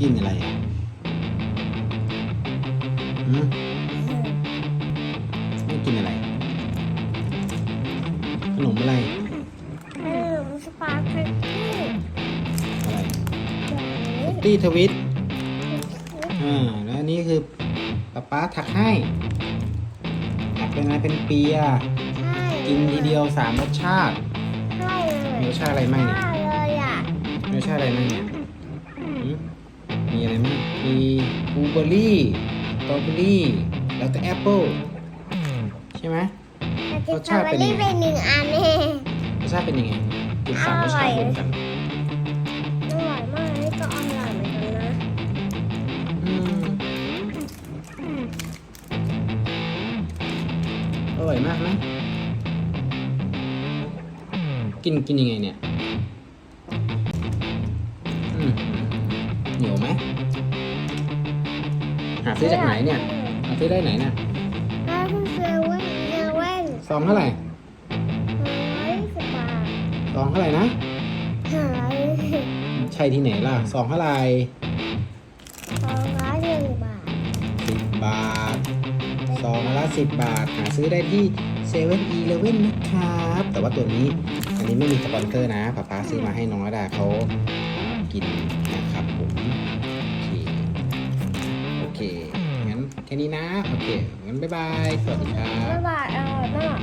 กินอะไรอะหืมไม่กินอะไร ขนมอะไร ขนมสปาเกตตี้อะไรแบบนี้ตี้ทวิตอ่า แล้วอันนี้คือป๊าป๊าถักให้ถักเป็นอะไรเป็นเปียใช่กินทีเดียวสามรสชาติใช่เลยมีรสชาติอะไรมั่งเนี่ยใช่เลยอะมีรสชาติอะไรมั่งเนี่ยหื มมีอะไรมั่งมีบลูเบอร์รี่สตรอเบอร์รี่แล้วก็แอปเปิลใช่ไหมแต่รสชาติเป็นยังไงสตรอเบอรี่เป็นหนึ่งอันเองรสชาติเป็นยังไงกินสามรสชาติรวมกันอร่อยมากนี่ก็อร่อยเหมือนกันนะอืมอร่อยมากนะกินกินยังไงเนี่ย ไหมหาซื้อจากไหนเนี่ยหาซื้อได้ไหนเนี่ยถ้าคุณเซเว่นเซเว่นซองเท่าไหร่ร้อยสิบบาทซองเท่าไหร่นะห้าร้อยสิบใช่ที่ไหนล่ะซองเท่าไหร่สองร้อยหนึ่งบาทสิบบาทซองละสิบบาทหาซื้อได้ที่เซเว่นอีเลเว่นนะครับ แต่ว่าตัวนี้อันนี้ไม่มีสปอนเซอร์นะป๊าป๊าซื้อมาให้น้องระดาเขา เค งั้นแค่นี้นะ โอเค งั้นบ๊ายบาย สวัสดีครับ บ๊ายบายอร่อยมาก